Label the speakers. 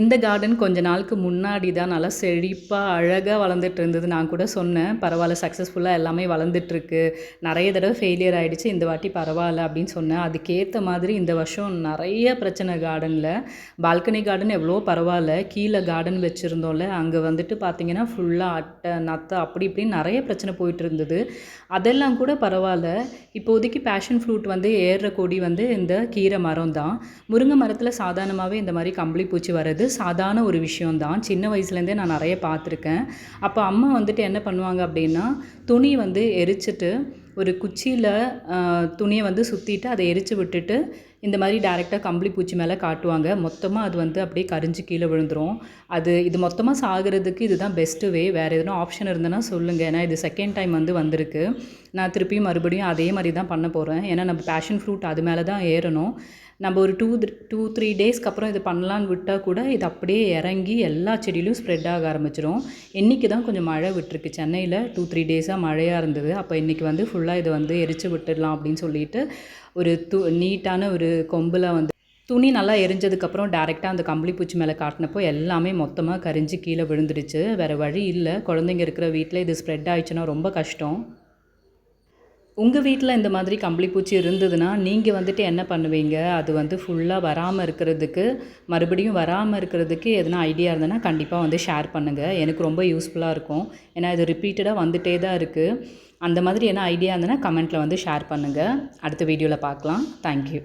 Speaker 1: இந்த கார்டன் கொஞ்ச நாளுக்கு முன்னாடி தான் நல்லா செழிப்பாக அழகாக வளர்ந்துட்டு இருந்தது. நான் கூட சொன்னேன் பரவாயில்ல சக்ஸஸ்ஃபுல்லாக எல்லாமே வளர்ந்துட்டுருக்கு நிறைய தடவை ஃபெயிலியர் ஆகிடுச்சு இந்த வாட்டி பரவாயில்ல அப்படின்னு சொன்னேன். அதுக்கேற்ற மாதிரி இந்த வருஷம் நிறைய பிரச்சனை கார்டனில் பால்கனி கார்டன் எவ்வளோ பரவாயில்ல. கீழே கார்டன் வச்சுருந்தோம்ல அங்கே வந்துட்டு பார்த்திங்கன்னா ஃபுல்லாக அட்டை நத்தை அப்படி இப்படின்னு நிறைய பிரச்சனை போயிட்டு இருந்தது. அதெல்லாம் கூட பரவாயில்ல. இப்போதைக்கு பேஷன் ஃப்ரூட் வந்து ஏறுற கொடி வந்து இந்த கீரை மரம் தான் முருங்கை மரத்தில் சாதாரணமாகவே இந்த மாதிரி கம்பளி பூச்சி வர்றது சாதாரண ஒரு விஷயம்தான். சின்ன வயசுலேருந்தே நான் நிறைய பார்த்துருக்கேன். அப்போ அம்மா வந்துட்டு என்ன பண்ணுவாங்க அப்படின்னா துணி வந்து எரிச்சிட்டு ஒரு குச்சியில் துணியை வந்து சுற்றிட்டு அதை எரித்து விட்டுட்டு இந்த மாதிரி டேரெக்டாக கம்பளி பூச்சி மேலே காட்டுவாங்க. மொத்தமாக அது வந்து அப்படியே கரிஞ்சு கீழே விழுந்துரும். அது இது மொத்தமாக சாகிறதுக்கு இதுதான் பெஸ்ட்டு வே வேறு எதுனா ஆப்ஷன் இருந்ததுன்னா சொல்லுங்கள் ஏன்னா இது செகண்ட் டைம் வந்து வந்திருக்கு. நான் திருப்பியும் மறுபடியும் அதே மாதிரி தான் பண்ண போகிறேன் ஏன்னா நம்ம பேஷன் ஃப்ரூட் அது மேலே தான் ஏறணும். நம்ம ஒரு டூ டூ த்ரீ டேஸ்க்கு அப்புறம் இது பண்ணலான்னு விட்டால் கூட இது அப்படியே இறங்கி எல்லா செடியிலும் ஸ்ப்ரெட் ஆக ஆரம்பிச்சிடும் இன்றைக்கி தான் கொஞ்சம் மழை விட்டுருக்கு. சென்னையில் டூ த்ரீ டேஸாக மழையாக இருந்தது. அப்போ இன்றைக்கி வந்து ஃபுல்லாக இதை வந்து எரிச்சு விட்டுடலாம் அப்படின்னு சொல்லிட்டு ஒரு து நீட்டான ஒரு கொம்பில் வந்து துணி நல்லா எரிஞ்சதுக்கப்புறம் டேரெக்டாக அந்த கம்பளி பூச்சி மேலே காட்டினப்போ எல்லாமே மொத்தமாக கரிஞ்சு கீழே விழுந்துடுச்சு. வேறு வழி இல்லை. குழந்தைங்க இருக்கிற வீட்டில் இது ஸ்ப்ரெட் ஆயிடுச்சுன்னா ரொம்ப கஷ்டம். உங்கள் வீட்டில் இந்த மாதிரி கம்பளிப்பூச்சி இருந்ததுன்னா நீங்கள் வந்துட்டு என்ன பண்ணுவீங்க? அது வந்து ஃபுல்லாக வராமல் இருக்கிறதுக்கு மறுபடியும் வராமல் இருக்கிறதுக்கு எதனா ஐடியா இருந்ததுன்னா கண்டிப்பாக வந்து ஷேர் பண்ணுங்கள் எனக்கு ரொம்ப யூஸ்ஃபுல்லாக இருக்கும். ஏன்னா இது ரிப்பீட்டடாக வந்துட்டே தான் இருக்குது அந்த மாதிரி என்ன ஐடியா இருந்ததுன்னா கமெண்ட்டில் வந்து ஷேர் பண்ணுங்கள் அடுத்த வீடியோவில் பார்க்கலாம். தேங்க்யூ